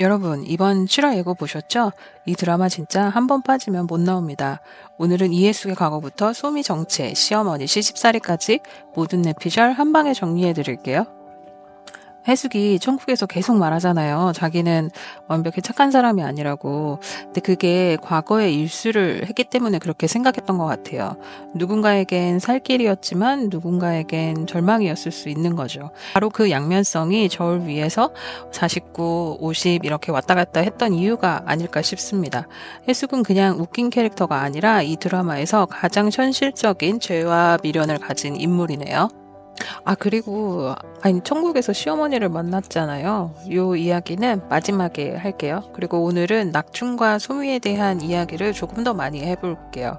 여러분, 이번 7화 예고 보셨죠? 이 드라마 진짜 한 번 빠지면 못 나옵니다. 오늘은 이해숙의 과거부터 소미 정체, 시어머니 시집살이까지 모든 에피셜 한 방에 정리해 드릴게요. 해숙이 천국에서 계속 말하잖아요. 자기는 완벽히 착한 사람이 아니라고. 근데 그게 과거의 일수를 했기 때문에 그렇게 생각했던 것 같아요. 누군가에겐 살 길이었지만 누군가에겐 절망이었을 수 있는 거죠. 바로 그 양면성이 저를 위해서 49, 50 이렇게 왔다 갔다 했던 이유가 아닐까 싶습니다. 해숙은 그냥 웃긴 캐릭터가 아니라 이 드라마에서 가장 현실적인 죄와 미련을 가진 인물이네요. 아, 그리고, 아니, 천국에서 시어머니를 만났잖아요. 요 이야기는 마지막에 할게요. 그리고 오늘은 낙춘과 소미에 대한 이야기를 조금 더 많이 해볼게요.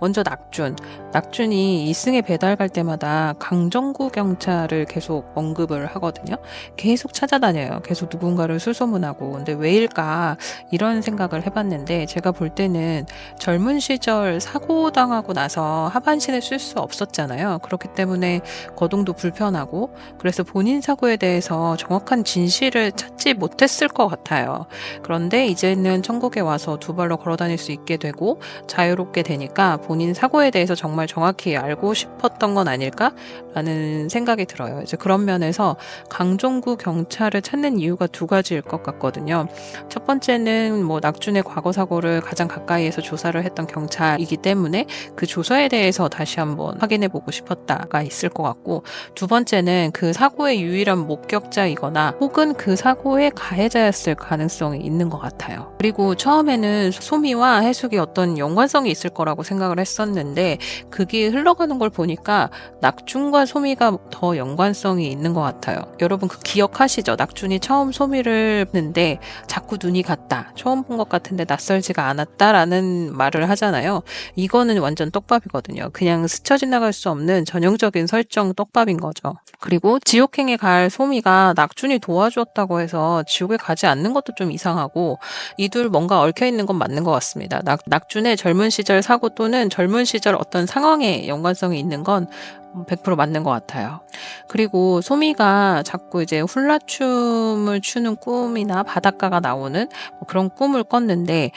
먼저 낙준. 낙준이 이승에 배달 갈 때마다 강정구 경찰을 계속 언급을 하거든요. 계속 찾아다녀요. 계속 누군가를 수소문하고. 근데 왜일까? 이런 생각을 해봤는데 제가 볼 때는 젊은 시절 사고 당하고 나서 하반신을 쓸 수 없었잖아요. 그렇기 때문에 거동 도 불편하고 그래서 본인 사고에 대해서 정확한 진실을 찾지 못했을 것 같아요. 그런데 이제는 천국에 와서 두 발로 걸어 다닐 수 있게 되고 자유롭게 되니까 본인 사고에 대해서 정말 정확히 알고 싶었던 건 아닐까라는 생각이 들어요. 이제 그런 면에서 강종구 경찰을 찾는 이유가 두 가지일 것 같거든요. 첫 번째는 뭐 낙준의 과거 사고를 가장 가까이에서 조사를 했던 경찰이기 때문에 그 조사에 대해서 다시 한번 확인해 보고 싶었다가 있을 것 같고 두 번째는 그 사고의 유일한 목격자이거나 혹은 그 사고의 가해자였을 가능성이 있는 것 같아요. 그리고 처음에는 소미와 해숙이 어떤 연관성이 있을 거라고 생각을 했었는데 그게 흘러가는 걸 보니까 낙준과 소미가 더 연관성이 있는 것 같아요. 여러분 그 기억하시죠? 낙준이 처음 소미를 봤는데 자꾸 눈이 갔다. 처음 본 것 같은데 낯설지가 않았다라는 말을 하잖아요. 이거는 완전 떡밥이거든요. 그냥 스쳐 지나갈 수 없는 전형적인 설정 떡밥 인 거죠. 그리고 지옥행에 갈 소미가 낙준이 도와주었다고 해서 지옥에 가지 않는 것도 좀 이상하고 이 둘 뭔가 얽혀 있는 건 맞는 것 같습니다. 낙, 낙준의 젊은 시절 사고 또는 젊은 시절 어떤 상황에 연관성이 있는 건 100% 맞는 것 같아요. 그리고 소미가 자꾸 이제 훌라춤을 추는 꿈이나 바닷가가 나오는 뭐 그런 꿈을 꿨는데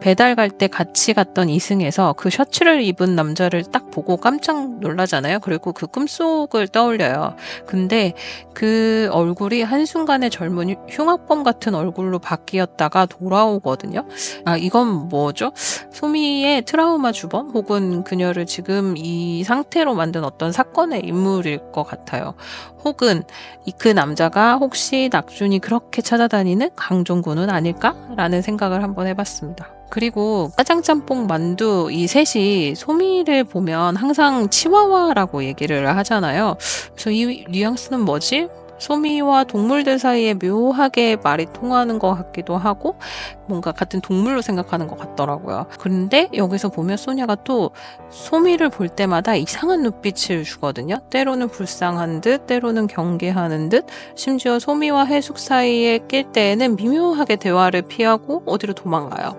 배달 갈 때 같이 갔던 이승에서 그 셔츠를 입은 남자를 딱 보고 깜짝 놀라잖아요. 그리고 그 꿈속을 떠올려요. 근데 그 얼굴이 한순간에 젊은 흉악범 같은 얼굴로 바뀌었다가 돌아오거든요. 아, 이건 뭐죠? 소미의 트라우마 주범 혹은 그녀를 지금 이 상태로 만든 어떤 사건의 인물일 것 같아요. 혹은 그 남자가 혹시 낙준이 그렇게 찾아다니는 강종구는 아닐까라는 생각을 한번 해봤습니다. 그리고 짜장짬뽕 만두 이 셋이 소미를 보면 항상 치와와라고 얘기를 하잖아요. 그래서 이 뉘앙스는 뭐지? 소미와 동물들 사이에 묘하게 말이 통하는 것 같기도 하고 뭔가 같은 동물로 생각하는 것 같더라고요. 그런데 여기서 보면 소냐가 또 소미를 볼 때마다 이상한 눈빛을 주거든요. 때로는 불쌍한 듯, 때로는 경계하는 듯, 심지어 소미와 해숙 사이에 낄 때에는 미묘하게 대화를 피하고 어디로 도망가요.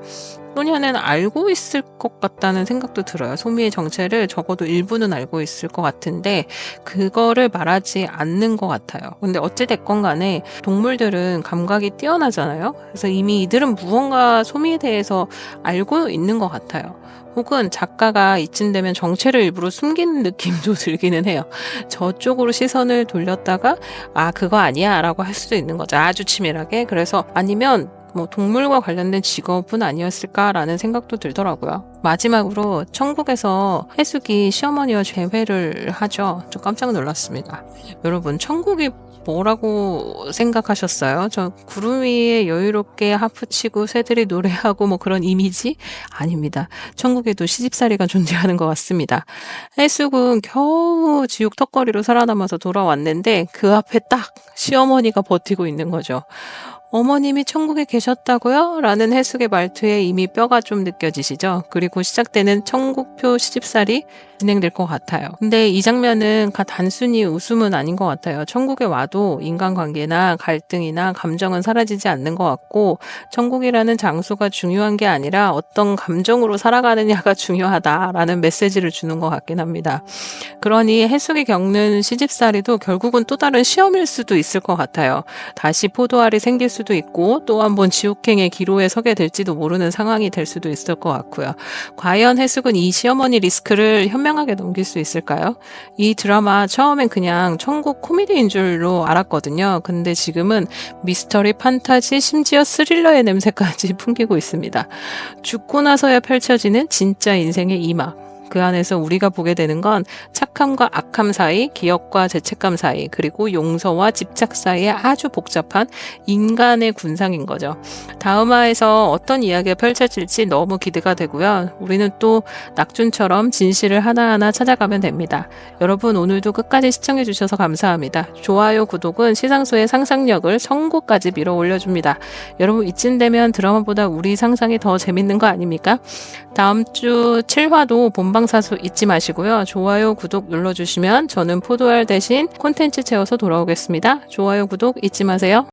소냐는 알고 있을 것 같다는 생각도 들어요. 소미의 정체를 적어도 일부는 알고 있을 것 같은데 그거를 말하지 않는 것 같아요. 근데 어찌됐건 간에 동물들은 감각이 뛰어나잖아요. 그래서 이미 이들은 무언 가 소미에 대해서 알고 있는 것 같아요. 혹은 작가가 이쯤 되면 정체를 일부러 숨기는 느낌도 들기는 해요. 저쪽으로 시선을 돌렸다가 아 그거 아니야 라고 할 수도 있는 거죠. 아주 치밀하게. 그래서 아니면 뭐 동물과 관련된 직업은 아니었을까라는 생각도 들더라고요. 마지막으로 천국에서 해숙이 시어머니와 재회를 하죠. 좀 깜짝 놀랐습니다. 여러분, 천국이 뭐라고 생각하셨어요? 저 구름 위에 여유롭게 하프 치고 새들이 노래하고 뭐 그런 이미지? 아닙니다. 천국에도 시집살이가 존재하는 것 같습니다. 해숙은 겨우 지옥 턱걸이로 살아남아서 돌아왔는데 그 앞에 딱 시어머니가 버티고 있는 거죠. 어머님이 천국에 계셨다고요? 라는 해숙의 말투에 이미 뼈가 좀 느껴지시죠? 그리고 시작되는 천국표 시집살이 진행될 것 같아요. 근데 이 장면은 단순히 웃음은 아닌 것 같아요. 천국에 와도 인간관계나 갈등이나 감정은 사라지지 않는 것 같고 천국이라는 장소가 중요한 게 아니라 어떤 감정으로 살아가느냐가 중요하다라는 메시지를 주는 것 같긴 합니다. 그러니 해숙이 겪는 시집살이도 결국은 또 다른 시험일 수도 있을 것 같아요. 다시 포도알이 생길 수 수도 있고 또 한 번 지옥행의 기로에 서게 될지도 모르는 상황이 될 수도 있을 것 같고요. 과연 해숙은 이 시어머니 리스크를 현명하게 넘길 수 있을까요? 이 드라마 처음엔 그냥 천국 코미디인 줄로 알았거든요. 근데 지금은 미스터리, 판타지, 심지어 스릴러의 냄새까지 풍기고 있습니다. 죽고 나서야 펼쳐지는 진짜 인생의 이막. 그 안에서 우리가 보게 되는 건 착함과 악함 사이, 기억과 죄책감 사이, 그리고 용서와 집착 사이의 아주 복잡한 인간의 군상인 거죠. 다음화에서 어떤 이야기가 펼쳐질지 너무 기대가 되고요. 우리는 또 낙준처럼 진실을 하나하나 찾아가면 됩니다. 여러분 오늘도 끝까지 시청해 주셔서 감사합니다. 좋아요, 구독은 시상소의 상상력을 성구까지 밀어 올려줍니다. 여러분 이쯤 되면 드라마보다 우리 상상이 더 재밌는 거 아닙니까? 다음 주 7화도 본 방사수 잊지 마시고요. 좋아요, 구독 눌러주시면 저는 포도알 대신 콘텐츠 채워서 돌아오겠습니다. 좋아요, 구독 잊지 마세요.